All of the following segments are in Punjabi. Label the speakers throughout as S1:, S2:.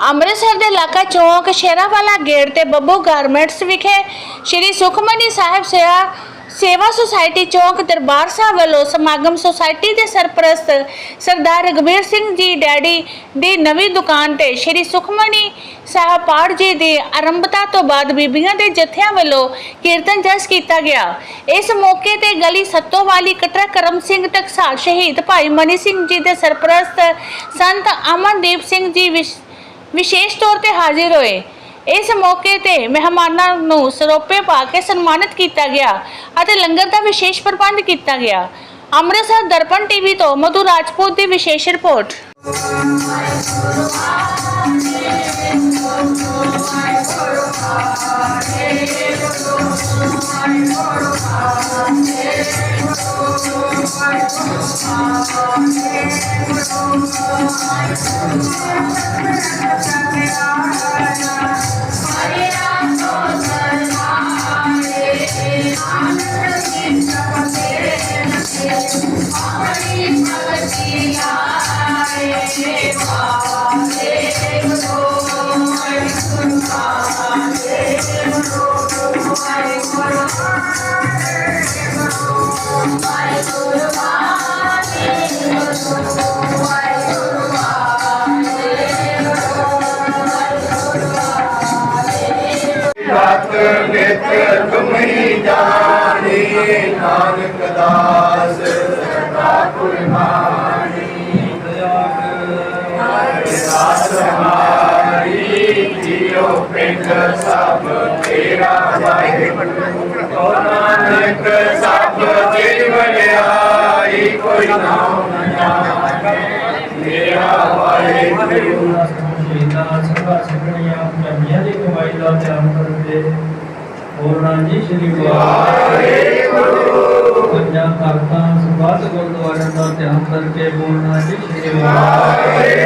S1: ਅੰਮ੍ਰਿਤਸਰ ਦੇ ਇਲਾਕਾ ਚੌਂਕ ਸ਼ੇਰਾਵਾਲਾ ਗੇਟ ਤੇ ਬੱਬੂ ਗਾਰਮੈਂਟਸ ਵਿਖੇ ਸ਼੍ਰੀ ਸੁਖਮਨੀ ਸਾਹਿਬ ਸੇਵਾ ਸੇਵਾ ਸੁਸਾਇਟੀ ਚੌਂਕ ਦਰਬਾਰ ਸਾਹਿਬ ਵੱਲੋਂ ਸਮਾਗਮ ਸੁਸਾਇਟੀ ਦੇ ਸਰਪ੍ਰਸਤ ਸਰਦਾਰ ਰਗਵੀਰ ਸਿੰਘ ਜੀ ਡੈਡੀ ਦੀ ਨਵੀਂ ਦੁਕਾਨ ਤੇ ਸ਼੍ਰੀ ਸੁਖਮਨੀ ਸਾਹਿਬ ਪਾਠ ਜੀ ਦੀ ਆਰੰਭਤਾ ਤੋਂ ਬਾਅਦ ਬੀਬੀਆਂ ਦੇ ਜਥਿਆਂ ਵੱਲੋਂ ਕੀਰਤਨ ਜਸ ਕੀਤਾ ਗਿਆ। ਇਸ ਮੌਕੇ ਤੇ ਗਲੀ ਸੱਤੋਵਾਲੀ ਕਟਰਾ ਕਰਮ ਸਿੰਘ ਟਕਸਾਲ ਸ਼ਹੀਦ ਭਾਈ ਮਨੀ ਸਿੰਘ ਜੀ ਦੇ ਸਰਪ੍ਰਸਤ ਸੰਤ ਅਮਨਦੀਪ ਸਿੰਘ ਜੀ ਵਿਸ਼- ਵਿਸ਼ੇਸ਼ ਤੌਰ ਤੇ ਹਾਜ਼ਰ ਹੋਏ। ਇਸ ਮੌਕੇ ਤੇ ਮਹਿਮਾਨਾਂ ਨੂੰ ਸਰੋਪੇ ਪਾ ਕੇ ਸਨਮਾਨਿਤ ਕੀਤਾ ਗਿਆ ਅਤੇ ਲੰਗਰ ਦਾ ਵਿਸ਼ੇਸ਼ ਪ੍ਰਬੰਧ ਕੀਤਾ ਗਿਆ। ਅੰਮ੍ਰਿਤਸਰ ਦਰਪਣ ਟੀਵੀ ਤੋਂ ਮਧੂ ਰਾਜਪੂਤ ਦੀ ਵਿਸ਼ੇਸ਼ ਰਿਪੋਰਟ।
S2: ਸਤ ਨਿਤ ਪਿੰਡ ਸਭ ਤੇਰਾ ਵਾਹਿਗੁਰੂ ਕੋ ਨਾਨਕ ਸਭ ਤੇ ਵਡਿਆਈ ਕੋਈ ਨਾਮ ਨਾ ਮੇਰਾ ਵਾਹਿਗੁਰੂ
S3: ਸ਼ਹੀਦਾਂ ਸਭਾ ਸਿੱਖਣੀਆਂ ਪੰਜਾਬੀਆਂ ਦੀ ਕਮਾਈ ਦਾ ਧਿਆਨ ਕਰਦੇ ਹੋਰ ਰਾਜੀ ਸ਼੍ਰੀ ਵਾਹਿਗੁਰੂ ਪੰਜਾਂ ਤਖਤਾਂ ਸੁਭਾਤ ਗੁਰਦੁਆਰਿਆਂ ਦਾ ਧਿਆਨ ਕਰਕੇ ਬੋਲਣਾ ਜੀ ਸ਼੍ਰੀ ਵਾਹਿਗੁਰੂ।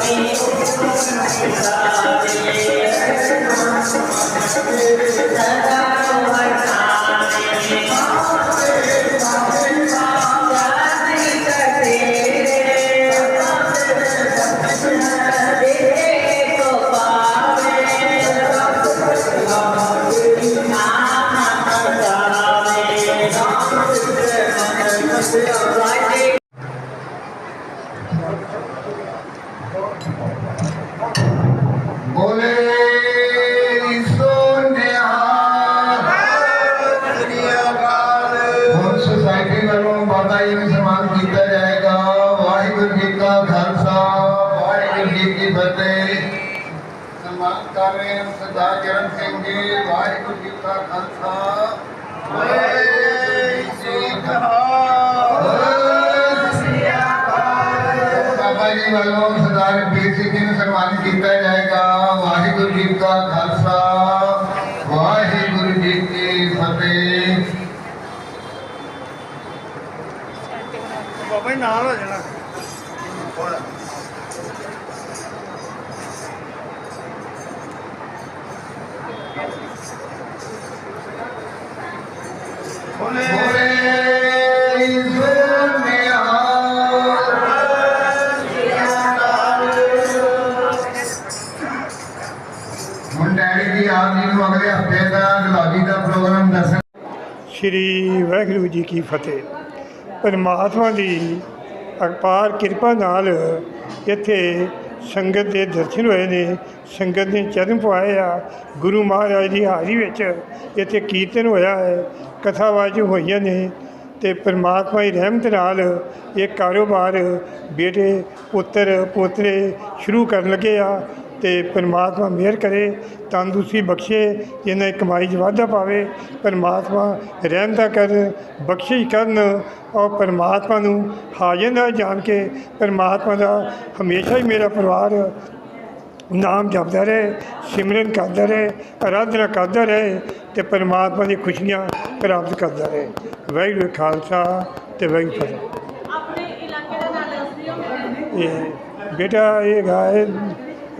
S2: Thank you. ਕਰ ਰਹੇ ਹਨ ਸਰਦਾਰ ਚਰਨ ਸਿੰਘ ਜੀ ਵਾਹਿਗੁਰੂ ਜੀ ਕਾ ਖਾਲਸਾ। ਵਾਹਿਗੁਰੂ ਜੀ ਕਾ ਬਾਬਾ ਜੀ ਵੱਲੋਂ ਸਰਦਾਰ ਵੀਰ ਸਿੰਘ ਜੀ ਨੂੰ ਸਨਮਾਨਿਤ ਕੀਤਾ ਜਾਏਗਾ। ਵਾਹਿਗੁਰੂ ਜੀ ਕਾ ਖਾਲਸਾ। ਵਾਹਿਗੁਰੂ ਜੀ ਕੀ ਫਤਿਹ।
S4: ਬਾਬਾ ਜੀ ਨਾਲ ਹੋ ਜਾਣਾ
S2: ਬੋਲੇ ਸੋਨਿਆ ਪ੍ਰਧਾਨ ਜੀ ਨੂੰ ਅਗਲੇ ਹਫ਼ਤੇ ਦਾ ਗੁਲਾਬੀ ਦਾ ਪ੍ਰੋਗਰਾਮ ਦਰਸ਼ਨ
S4: ਸ਼੍ਰੀ ਵਾਹਿਗੁਰੂ ਜੀ ਕੀ ਫਤਿਹ। ਪਰਮਾਤਮਾ ਦੀ ਅਪਾਰ ਕਿਰਪਾ ਨਾਲ ਇੱਥੇ ਸੰਗਤ ਦੇ ਦਰਸ਼ਨ ਹੋਏ ਨੇ, ਸੰਗਤ ਨੇ ਚਰਨ ਪਵਾਏ ਆ। ਗੁਰੂ ਮਹਾਰਾਜ ਦੀ ਹਾਜ਼ਰੀ ਵਿੱਚ ਇੱਥੇ ਕੀਰਤਨ ਹੋਇਆ ਹੈ। ਕਥਾਵਾਚ ਹੋਈਆਂ ਨੇ ਤੇ ਪਰਮਾਤਮਾ ਦੀ ਰਹਿਮਤ ਨਾਲ ਇਹ ਕਾਰੋਬਾਰ ਬੇਟੇ, ਪੁੱਤਰ, ਪੋਤਰੇ ਸ਼ੁਰੂ ਕਰਨ ਲੱਗੇ ਆ ਤੇ ਪਰਮਾਤਮਾ ਮਿਹਰ ਕਰੇ, ਤੰਦਰੁਸਤੀ ਬਖਸ਼ੇ ਜਿਹਨਾਂ ਦੀ ਕਮਾਈ 'ਚ ਵਾਧਾ ਪਾਵੇ, ਪਰਮਾਤਮਾ ਰਹਿਮਤਾ ਕਰਨ, ਬਖਸ਼ਿਸ਼ ਕਰਨ ਔਰ ਪਰਮਾਤਮਾ ਨੂੰ ਹਾਜ਼ਰ ਨਾਲ ਜਾਣ ਕੇ ਪਰਮਾਤਮਾ ਦਾ ਹਮੇਸ਼ਾ ਹੀ ਮੇਰਾ ਪਰਿਵਾਰ ਨਾਮ ਜਪਦਾ ਰਹੇ ਸਿਮਰਨ ਕਰਦਾ ਰਹੇ ਆਰਾਧਨਾ ਕਰਦਾ ਰਹੇ ਤੇ ਪਰਮਾਤਮਾ ਦੀ ਖੁਸ਼ੀਆਂ ਪ੍ਰਾਪਤ ਕਰਦਾ ਰਹੇ। ਵਾਹਿਗੁਰੂ ਖਾਲਸਾ ਤੇ ਵਾਹਿਗੁਰੂ ਫਤਿਹ।
S1: ਆਪਣੇ ਇਲਾਕੇ ਦਾ ਨਾਮ
S4: ਬੇਟਾ ਇਹ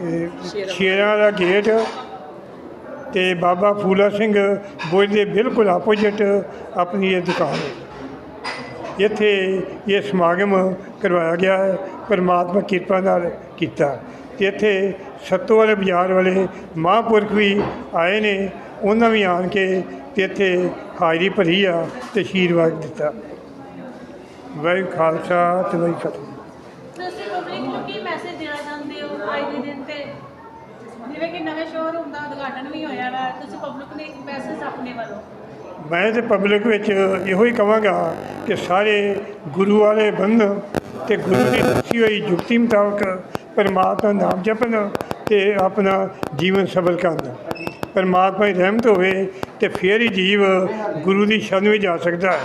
S4: ਇਹ ਸ਼ੇਰਾਂ ਦਾ ਗੇਟ ਤੇ ਬਾਬਾ ਫੂਲਾ ਸਿੰਘ ਬੁਰਜ ਦੇ ਬਿਲਕੁਲ ਆਪੋਜ਼ਿਟ ਆਪਣੀ ਇਹ ਦੁਕਾਨ ਹੈ। ਇੱਥੇ ਇਹ ਸਮਾਗਮ ਕਰਵਾਇਆ ਗਿਆ ਹੈ ਪਰਮਾਤਮਾ ਕਿਰਪਾ ਨਾਲ ਕੀਤਾ। ਤੇ ਇੱਥੇ ਸੱਤੋ ਵਾਲੇ ਬਾਜ਼ਾਰ ਵਾਲੇ ਮਹਾਂਪੁਰਖ ਵੀ ਆਏ ਨੇ ਉਹਨਾਂ ਵੀ ਆਣ ਕੇ ਤੇ ਇੱਥੇ ਹਾਜ਼ਰੀ ਭਰੀ ਆ ਤੇ ਆਸ਼ੀਰਵਾਦ ਦਿੱਤਾ। ਵਾਹਿਗੁਰੂ ਖਾਲਸਾ ਤੇ ਵਾਹਿਗੁਰੂ ਫਤਿਹ।
S1: ਤੁਸੀਂ ਪਬਲਿਕ ਨੂੰ ਕੀ ਮੈਸੇਜ ਦੇਣਾ ਚਾਹੁੰਦੇ ਹੋ ਅੱਜ ਦੇ ਦਿਨ ਤੇ? ਜਿਵੇਂ ਕਿ ਨਵੇਂ ਸ਼ੋਰੂਮ ਦਾ ਉਦਘਾਟਨ ਵੀ ਹੋਇਆ ਵਾ ਤੁਸੀਂ ਪਬਲਿਕ ਨੂੰ ਇੱਕ ਮੈਸੇਜ ਆਪਣੇ ਵੱਲੋਂ?
S4: ਮੈਂ ਤੇ ਪਬਲਿਕ ਵਿੱਚ ਇਹੋ ਹੀ ਕਹਾਂਗਾ ਕਿ ਸਾਰੇ ਗੁਰੂ ਵਾਲੇ ਬੰਨ ਤੇ ਗੁਰੂ ਦੀ ਦੱਸੀ ਹੋਈ ਯੁਕਤੀ ਮੁਤਾਬਕ ਪਰਮਾਤਮਾ ਦਾ ਨਾਮ ਜਪਣ ਤੇ ਆਪਣਾ ਜੀਵਨ ਸਫਲ ਕਰਨ ਪਰਮਾਤਮਾ ਦੀ ਰਹਿਮਤ ਹੋਵੇ ਤੇ ਫਿਰ ਹੀ ਜੀਵ ਗੁਰੂ ਦੀ ਸ਼ਰਨ ਵਿੱਚ ਜਾ ਸਕਦਾ ਹੈ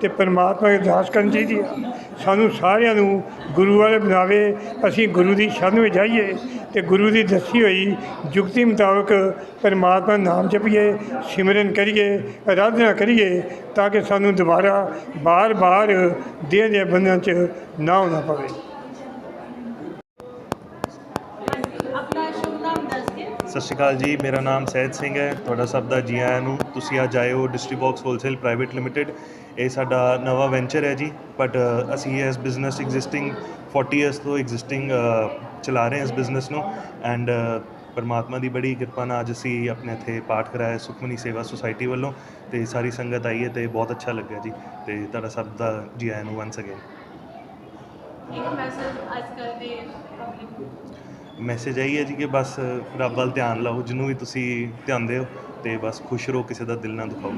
S4: ਤੇ ਪਰਮਾਤਮਾ ਦੀ ਅਰਦਾਸ ਕਰਨੀ ਚਾਹੀਦੀ ਹੈ। ਸਾਨੂੰ ਸਾਰਿਆਂ ਨੂੰ ਗੁਰੂ ਵਾਲੇ ਬਣਾਵੇ, ਅਸੀਂ ਗੁਰੂ ਦੀ ਸ਼ਰਨ ਵਿੱਚ ਜਾਈਏ ਤੇ ਗੁਰੂ ਦੀ ਦੱਸੀ ਹੋਈ ਯੁਕਤੀ ਮੁਤਾਬਕ ਪਰਮਾਤਮਾ ਨਾਮ ਜਪੀਏ, ਸਿਮਰਨ ਕਰੀਏ, ਅਰਾਧਨਾ ਕਰੀਏ ਤਾਂ ਕਿ ਸਾਨੂੰ ਦੁਬਾਰਾ ਬਾਰ-ਬਾਰ ਦੇਹ ਦੇ ਬੰਧਨਾਂ 'ਚ ਨਾ ਹੋਣਾ ਪਵੇ
S1: ਆਪਣਾ ਸ਼ੁਭ ਨਾਮ ਦੱਸ ਕੇ
S5: ਸਤਿ ਸ਼੍ਰੀ ਅਕਾਲ ਜੀ, ਮੇਰਾ ਨਾਮ ਸਹਿਜ ਸਿੰਘ ਹੈ, ਤੁਹਾਡਾ ਸਭ ਦਾ ਜੀ ਆਇਆਂ ਨੂੰ। ਤੁਸੀਂ ਅੱਜ ਆਏ ਹੋ ਡਿਸਟ੍ਰੀਬਾਕਸ ਹੋਲਸੇਲ ਪ੍ਰਾਈਵੇਟ ਲਿਮਿਟਿਡ ਇਹ ਸਾਡਾ ਨਵਾਂ ਵੈਂਚਰ ਹੈ ਜੀ ਬਟ ਅਸੀਂ ਇਸ ਬਿਜ਼ਨਸ ਐਗਜ਼ਿਸਟਿੰਗ 40 ਇਅਰਸ ਤੋਂ ਐਗਜ਼ਿਸਟਿੰਗ ਚਲਾ ਰਹੇ ਹਾਂ ਇਸ ਬਿਜ਼ਨਸ ਨੂੰ। ਐਂਡ ਪਰਮਾਤਮਾ ਦੀ ਬੜੀ ਕਿਰਪਾ ਨਾਲ ਅੱਜ ਅਸੀਂ ਆਪਣੇ ਇੱਥੇ ਪਾਠ ਕਰਾਇਆ ਸੁਖਮਨੀ ਸੇਵਾ ਸੁਸਾਇਟੀ ਵੱਲੋਂ। ਤੇ ਸਾਰੀ ਸੰਗਤ ਆਈ ਹੈ ਤੇ ਬਹੁਤ ਅੱਛਾ ਲੱਗਿਆ ਜੀ। ਤੇ ਤੁਹਾਡਾ ਸਭ ਦਾ ਜੀ ਆਇਆਂ ਨੂੰ ਵਨਸ ਅਗੇਨ
S1: ਇੱਕ ਮੈਸੇਜ ਅੱਜ ਕੱਲ੍ਹ ਦੇ ਪਬਲਿਕ
S5: ਮੈਸੇਜ ਆਈ ਹੈ ਜੀ ਕਿ ਬਸ ਰੱਬ ਵੱਲ ਧਿਆਨ ਲਾਓ, ਜਿਹਨੂੰ ਵੀ ਤੁਸੀਂ ਧਿਆਨ ਦਿਓ ਤੇ ਬਸ ਖੁਸ਼ ਰਹੋ, ਕਿਸੇ ਦਾ ਦਿਲ ਨਾ ਦੁਖਾਓ।